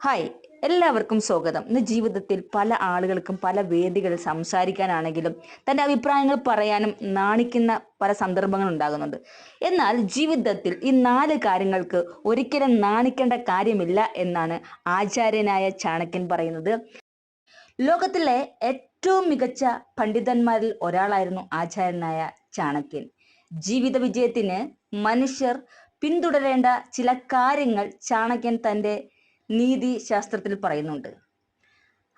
Hi എല്ലാവർക്കും സ്വാഗതം. ഇന്ന് ജീവിതത്തിൽ പല ആളുകൾക്കും പല വേദികളിൽ സംസാരിക്കാനാണെങ്കിലും തന്റെ അഭിപ്രായങ്ങൾ പറയാനും നാണിക്കുന്ന പല സന്ദർഭങ്ങൾ ഉണ്ടാകുന്നുണ്ട്. എന്നാൽ ജീവിതത്തിൽ ഈ നാല് കാര്യങ്ങൾക്ക് ഒരിക്കലും നാണിക്കേണ്ട കാര്യമില്ല എന്നാണ് ആചാര്യനായ ചാണക്യൻ പറയുന്നത്. ലോകത്തിലെ ഏറ്റവും മികച്ച പണ്ഡിതന്മാരിൽ ഒരാളായിരുന്നു ആചാര്യനായ ചാണക്യൻ. ജീവിത വിജയത്തിന് മനുഷ്യർ പിന്തുടരേണ്ട ചില കാര്യങ്ങൾ ചാണക്യൻ തന്റെ നീതി ശാസ്ത്രത്തിൽ പറയുന്നുണ്ട്.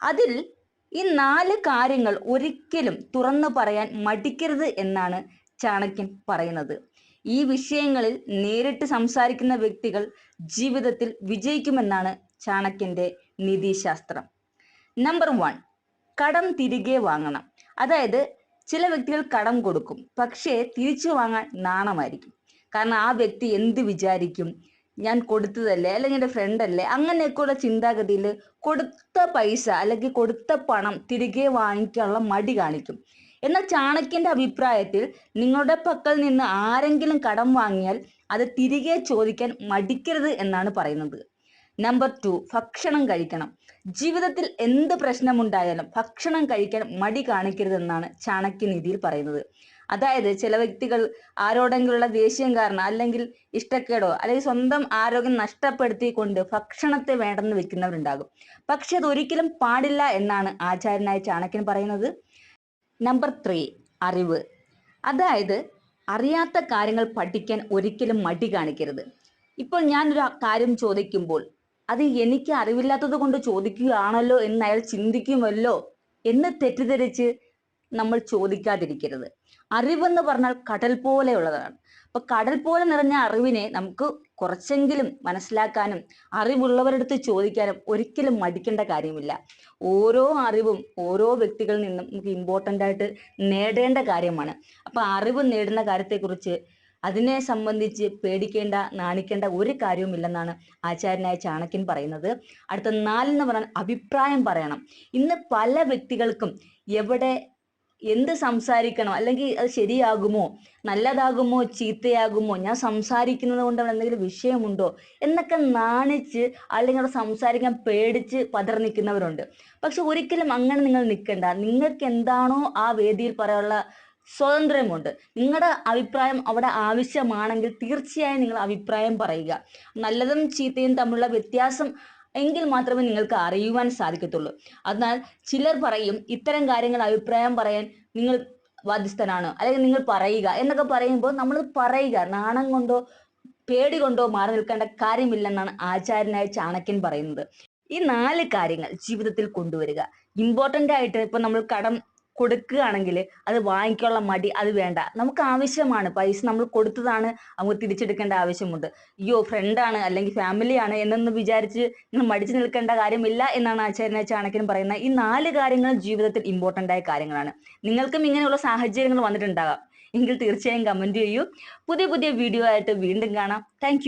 അതിൽ ഈ നാല് കാര്യങ്ങൾ ഒരിക്കലും തുറന്നു പറയാൻ മടിക്കരുത് എന്നാണ് ചാണക്യൻ പറയുന്നത്. ഈ വിഷയങ്ങളിൽ നേരിട്ട് സംസാരിക്കുന്ന വ്യക്തികൾ ജീവിതത്തിൽ വിജയിക്കുമെന്നാണ് ചാണക്യന്റെ നീതിശാസ്ത്രം. നമ്പർ വൺ കടം തിരികെ വാങ്ങണം. അതായത് ചില വ്യക്തികൾ കടം കൊടുക്കും പക്ഷേ തിരിച്ചു വാങ്ങാൻ നാണമായിരിക്കും. കാരണം ആ വ്യക്തി എന്ത് വിചാരിക്കും? ഞാൻ കൊടുത്തതല്ലേ? അല്ലെങ്കിൽ എന്റെ ഫ്രണ്ട് അല്ലേ? അങ്ങനെയൊക്കെയുള്ള ചിന്താഗതിയിൽ കൊടുത്ത പൈസ അല്ലെങ്കിൽ കൊടുത്ത പണം തിരികെ വാങ്ങിക്കാനുള്ള മടി കാണിക്കും. എന്നാൽ ചാണക്യന്റെ അഭിപ്രായത്തിൽ നിങ്ങളുടെ പക്കൽ നിന്ന് ആരെങ്കിലും കടം വാങ്ങിയാൽ അത് തിരികെ ചോദിക്കാൻ മടിക്കരുത് എന്നാണ് പറയുന്നത്. നമ്പർ ടു ഭക്ഷണം കഴിക്കണം. ജീവിതത്തിൽ എന്ത് പ്രശ്നമുണ്ടായാലും ഭക്ഷണം കഴിക്കാൻ മടി കാണിക്കരുതെന്നാണ് ചാണക്യനീതിയിൽ പറയുന്നത്. അതായത് ചില വ്യക്തികൾ ആരോടെങ്കിലുള്ള ദേഷ്യം കാരണം അല്ലെങ്കിൽ ഇഷ്ടക്കേടോ അല്ലെങ്കിൽ സ്വന്തം ആരോഗ്യം നഷ്ടപ്പെടുത്തിക്കൊണ്ട് ഭക്ഷണത്തെ വേണ്ടെന്ന് വെക്കുന്നവരുണ്ടാകും. പക്ഷെ അത് ഒരിക്കലും പാടില്ല എന്നാണ് ആചാര്യനായ ചാണക്യൻ പറയുന്നത്. നമ്പർ ത്രീ അറിവ്. അതായത് അറിയാത്ത കാര്യങ്ങൾ പഠിക്കാൻ ഒരിക്കലും മടി കാണിക്കരുത്. ഇപ്പോൾ ഞാനൊരു കാര്യം ചോദിക്കുമ്പോൾ അത് എനിക്ക് അറിവില്ലാത്തത് കൊണ്ട് ചോദിക്കുകയാണല്ലോ എന്ന് അയാൾ ചിന്തിക്കുമല്ലോ എന്ന് തെറ്റിദ്ധരിച്ച് നമ്മൾ ചോദിക്കാതിരിക്കരുത്. അറിവെന്ന് പറഞ്ഞാൽ കടൽ പോലെയുള്ളതാണ്. അപ്പൊ കടൽ പോലെ നിറഞ്ഞ അറിവിനെ നമുക്ക് കുറച്ചെങ്കിലും മനസ്സിലാക്കാനും അറിവുള്ളവരടുത്ത് ചോദിക്കാനും ഒരിക്കലും മടിക്കേണ്ട കാര്യമില്ല. ഓരോ അറിവും ഓരോ വ്യക്തികളിൽ നിന്നും നമുക്ക് ഇമ്പോർട്ടന്റ് ആയിട്ട് നേടേണ്ട കാര്യമാണ്. അപ്പൊ അറിവ് നേടുന്ന കാര്യത്തെക്കുറിച്ച് അതിനെ സംബന്ധിച്ച് പേടിക്കേണ്ട നാണിക്കേണ്ട ഒരു കാര്യവുമില്ലെന്നാണ് ആചാര്യനായ ചാണക്യൻ പറയുന്നത്. അടുത്ത നാലെന്ന് പറഞ്ഞാൽ അഭിപ്രായം പറയണം. ഇന്ന് പല വ്യക്തികൾക്കും എവിടെ എന്ത് സംസാരിക്കണം? അല്ലെങ്കിൽ അത് ശരിയാകുമോ? നല്ലതാകുമോ? ചീത്തയാകുമോ? ഞാൻ സംസാരിക്കുന്നത് കൊണ്ട് അവിടെ എന്തെങ്കിലും വിഷയമുണ്ടോ? എന്നൊക്കെ നാണിച്ച് അല്ലെങ്കിൽ അവിടെ സംസാരിക്കാൻ പേടിച്ച് പതർ നിൽക്കുന്നവരുണ്ട് പക്ഷെ ഒരിക്കലും അങ്ങനെ നിങ്ങൾ നിൽക്കണ്ട. നിങ്ങൾക്ക് എന്താണോ ആ വേദിയിൽ പറയാനുള്ള സ്വാതന്ത്ര്യമുണ്ട്. നിങ്ങളുടെ അഭിപ്രായം അവിടെ ആവശ്യമാണെങ്കിൽ തീർച്ചയായും നിങ്ങൾ അഭിപ്രായം പറയുക. നല്ലതും ചീത്തയും തമ്മിലുള്ള വ്യത്യാസം എങ്കിൽ മാത്രമേ നിങ്ങൾക്ക് അറിയുവാൻ സാധിക്കത്തുള്ളൂ. അതിനാൽ ചിലർ പറയും ഇത്തരം കാര്യങ്ങൾ അഭിപ്രായം പറയാൻ നിങ്ങൾ ബാധ്യസ്ഥനാണ്. അല്ലെങ്കിൽ നിങ്ങൾ പറയുക എന്നൊക്കെ പറയുമ്പോൾ നമ്മൾ പറയുക. നാണം കൊണ്ടോ പേടി കൊണ്ടോ മാറി നിൽക്കേണ്ട കാര്യമില്ലെന്നാണ് ആചാര്യനായ ചാണക്യൻ പറയുന്നത്. ഈ നാല് കാര്യങ്ങൾ ജീവിതത്തിൽ കൊണ്ടുവരിക. ഇമ്പോർട്ടന്റ് ആയിട്ട് ഇപ്പൊ നമ്മൾ കടം കൊടുക്കുകയാണെങ്കിൽ അത് വാങ്ങിക്കാനുള്ള മടി അത് വേണ്ട. നമുക്ക് ആവശ്യമാണ്. പൈസ നമ്മൾ കൊടുത്തതാണ് നമുക്ക് തിരിച്ചെടുക്കേണ്ട ആവശ്യമുണ്ട്. അയ്യോ ഫ്രണ്ടാണ് അല്ലെങ്കിൽ ഫാമിലിയാണ് എന്നൊന്നും വിചാരിച്ച് നിങ്ങൾ മടിച്ചു നിൽക്കേണ്ട കാര്യമില്ല എന്നാണ് ആചാര്യനെ ചാണക്യൻ പറയുന്നത്. ഈ നാല് കാര്യങ്ങൾ ജീവിതത്തിൽ ഇമ്പോർട്ടന്റ് ആയ കാര്യങ്ങളാണ്. നിങ്ങൾക്കും ഇങ്ങനെയുള്ള സാഹചര്യങ്ങൾ വന്നിട്ടുണ്ടാകാം. എങ്കിൽ തീർച്ചയായും കമന്റ് ചെയ്യൂ. പുതിയ പുതിയ വീഡിയോ ആയിട്ട് വീണ്ടും കാണാം. താങ്ക്